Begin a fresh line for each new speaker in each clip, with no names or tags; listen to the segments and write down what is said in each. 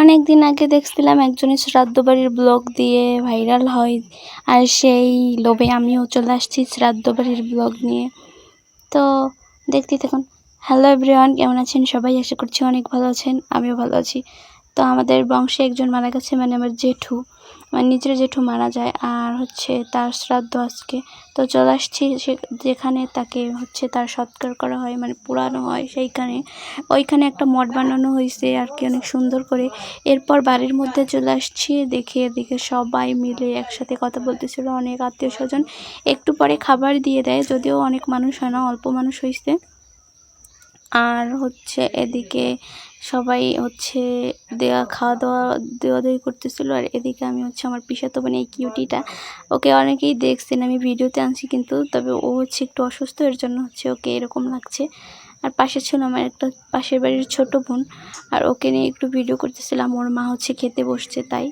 অনেক দিন আগে দেখছিলাম একজনের শ্রাদ্ধ বাড়ির ব্লগ দিয়ে ভাইরাল হয় আর সেই লোভে আমিও চলে আসছি শ্রাদ্ধ বাড়ির ব্লগ নিয়ে। তো দেখতে থাকুন। হ্যালো এভরিওয়ান কেমন আছেন? সবাই আশা করছি অনেক ভালো আছেন, আমিও ভালো আছি। তো আমাদের বংশে একজন মারা গেছে মানে আমার জেঠু। আমার নিজের জেঠু মারা যায় আর হচ্ছে তার শ্রাদ্ধ আজকে। তো চলে আসছি সে- যেখানে তাকে হচ্ছে তার সৎকার করা হয় মানে পুরানো হয় সেইখানে। ওইখানে একটা মঠ বানানো হয়েছে আর কি, অনেক সুন্দর করে। এরপর বাড়ির মধ্যে চলে আসছি, দেখে এদিকে সবাই মিলে একসাথে কথা বলতেছিল, অনেক আত্মীয় স্বজন একটু পরে খাবার দিয়ে দেয়, যদিও অনেক মানুষ হয় না, অল্প মানুষ হয়েছে আর হচ্ছে এদিকে সবাই হচ্ছে দেওয়া খাওয়া দাওয়া, দেওয়া দেওয়ি করতেছিল। আর এদিকে আমি হচ্ছে আমার পিসাতো বোন এই কিউটিটা ওকে অনেকেই দেখছেন, আমি ভিডিওতে আনছি কিন্তু, তবে ও হচ্ছে একটু অসুস্থ, এর জন্য হচ্ছে ওকে এরকম লাগছে। আর পাশে ছিল আমার একটা পাশের বাড়ির ছোট বোন, আর ওকে নিয়ে একটু ভিডিও করতেছিলাম। ওর মা হচ্ছে খেতে বসছে তাই।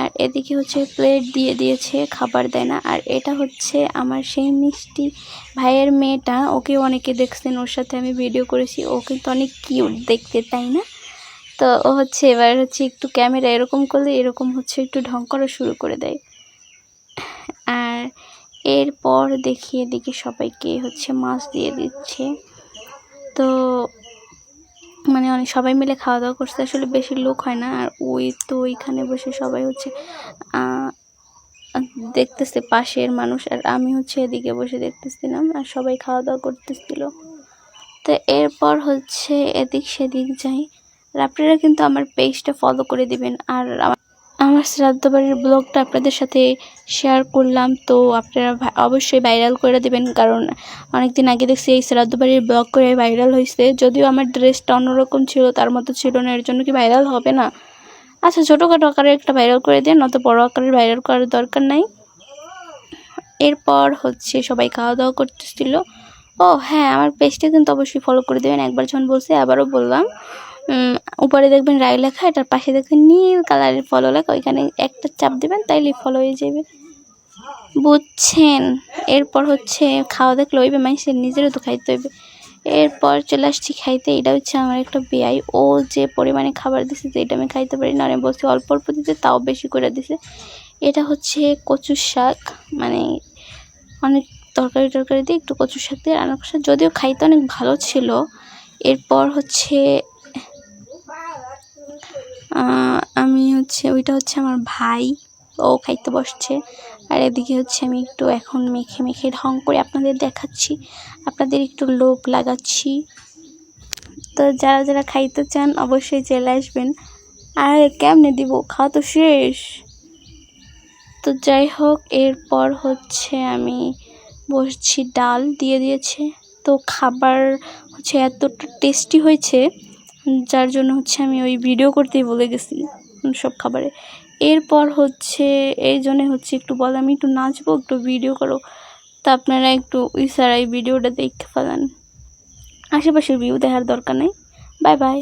আর এদিকে হচ্ছে প্লেট দিয়ে দিয়েছে, খাবার দেয় না। আর এটা হচ্ছে আমার সেই মিষ্টি ভাইয়ের মেয়েটা। ওকে অনেকে দেখছেন, ওর সাথে আমি ভিডিও করেছি। ও কিন্তু অনেক কিউট দেখতে, তাই না? তো ও হচ্ছে এবার হচ্ছে একটু ক্যামেরা এরকম করলে এরকম হচ্ছে একটু ঢং করা শুরু করে দেয়। আর এরপর দেখি এদিকে সবাইকে হচ্ছে মাছ দিয়ে দিচ্ছে। তো মানে অনেক সবাই মিলে খাওয়া দাওয়া করছে। আসলে বেশি লোক হয় না। আর ওই তো ওইখানে বসে সবাই হচ্ছে দেখতেছে পাশের মানুষ। আর আমি হচ্ছে এদিকে বসে দেখতেছিলাম আর সবাই খাওয়া দাওয়া করতেছিল। তো এরপর হচ্ছে এদিক সেদিক যাই। আর আপনারা কিন্তু আমার পেজটা ফলো করে দিবেন। আর আমার শ্রাদ্ধ বাড়ির ব্লগটা আপনাদের সাথে শেয়ার করলাম। তো আপনারা অবশ্যই ভাইরাল করে দেবেন, কারণ অনেকদিন আগে দেখছি এই শ্রাদ্ধ বাড়ির ব্লগ করে ভাইরাল হয়েছে যদিও আমার ড্রেসটা অন্যরকম ছিল, তার মতো ছিল না, এর জন্য কি ভাইরাল হবে না? আচ্ছা ছোটোখাটো আকারে একটা ভাইরাল করে দেন, অত বড় আকারের ভাইরাল করার দরকার নাই। এরপর হচ্ছে সবাই খাওয়া দাওয়া করতেছিল। ও হ্যাঁ আমার পেজটা কিন্তু অবশ্যই ফলো করে দেবেন। একবার যখন বলছে, আবারও বললাম। উপরে দেখবেন রায় লেখা, এটার পাশে দেখবেন নীল কালারের ফলো লেখা, ওইখানে একটা চাপ দেবেন, তাইলে ফলো হয়ে যাবে। বুঝছেন? এরপর হচ্ছে খাওয়া দেখলে ওইবে মানুষের নিজেরও তো খাইতে হইবে। এরপর চলে আসছি খাইতে, এটা হচ্ছে আমার একটা বেয়াই ও যে পরিমাণে খাবার দিছে, যে এটা আমি খাইতে পারি না আমি বলছি অল্প অল্প দিতে, তাও বেশি করে দিছে। এটা হচ্ছে কচুর শাক মানে অনেক তরকারি টরকারি দিয়ে একটু কচুর শাক দিয়ে রান্না করছে যদিও খাইতে অনেক ভালো ছিল, এরপর হচ্ছে আমি হচ্ছে, ওইটা হচ্ছে আমার ভাই। ও খাইতে বসছে। আর এদিকে হচ্ছে আমি একটু এখন মেখে মেখে ঢং করে আপনাদের দেখাচ্ছি। আপনাদের একটু লোভ লাগাচ্ছি। তো যারা যারা খাইতে চান অবশ্যই চলে আসবেন। আর কেমনে দিব? খাওয়া তো শেষ। তো যাই হোক, এরপর হচ্ছে আমি বসছি ডাল দিয়ে দিয়েছে। তো খাবার হচ্ছে এতটা টেস্টি হয়েছে যার জন্য হচ্ছে আমি ওই ভিডিও করতেই বলে গেছি সব খাবারে। এরপর হচ্ছে এই জন্যে হচ্ছে একটু বলে, আমি একটু নাচবো, একটু ভিডিও করো। তা আপনারা একটু ইসারা এই ভিডিওটা দেখতে ফেলান আশেপাশের ভিউ দেখার দরকার নেই। Bye bye